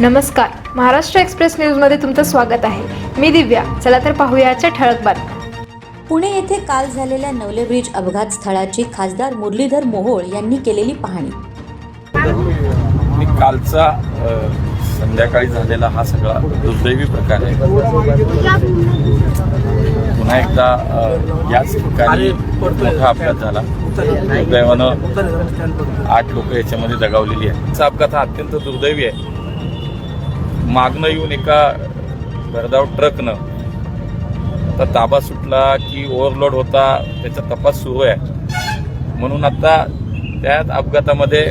नमस्कार. महाराष्ट्र एक्सप्रेस न्यूजमध्ये तुमचं स्वागत आहे. मी दिव्या. चला तर पाहूया आजच्या ठळक बातम्या. पुणे येथे काल झालेल्या नवले ब्रिज अपघात स्थळाची खासदार मुरलीधर मोहोळ यांनी केलेली पाहणी. कालचा संध्याकाळी झालेला हा सगळा दुर्दैवी प्रकार आहे. पुन्हा एकदा याच ठिकाणी मोठा अपघात झाला. दुर्दैवानं आठ लोक याच्यामध्ये दगावलेली आहे हा अपघात हा अत्यंत दुर्दैवी आहे. मागणं येऊन एका भरधाव ट्रकनं आता ताबा सुटला की ओव्हरलोड होता त्याचा तपास सुरू आहे. म्हणून आता त्यात अपघातामध्ये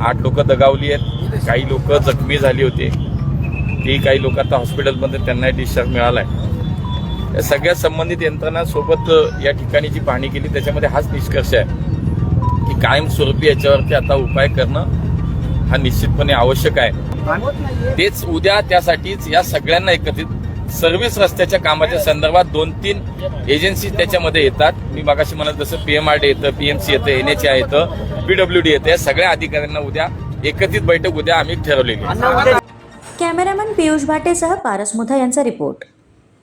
आठ लोक दगावली आहेत. काही लोक जखमी झाली होती. ती काही लोक आता हॉस्पिटलमध्ये त्यांनाही डिस्चार्ज मिळाला आहे या सगळ्या संबंधित यंत्रणांसोबत या ठिकाणी जी पाहणी केली त्याच्यामध्ये हाच निष्कर्ष आहे. की कायमस्वरूपी याच्यावरती आता उपाय करणं हा निश्चितपणे आवश्यक आहे. तेच उद्या त्यासाठीच या सगळ्यांना एकत्रित सर्व्हिस रस्त्याच्या कामाच्या संदर्भात दोन तीन एजन्सी त्याच्यामध्ये येतात. मी मागाशी म्हणत जसं पीएमआरडी येतं पीएमसी येतं एन एच आय येतं पीडब्ल्यू डी येतं. या सगळ्या अधिकाऱ्यांना उद्या एकत्रित बैठक उद्या आम्ही ठरवलेली कॅमेरामन पियुष भाटेसह पारस मुथा यांचा रिपोर्ट.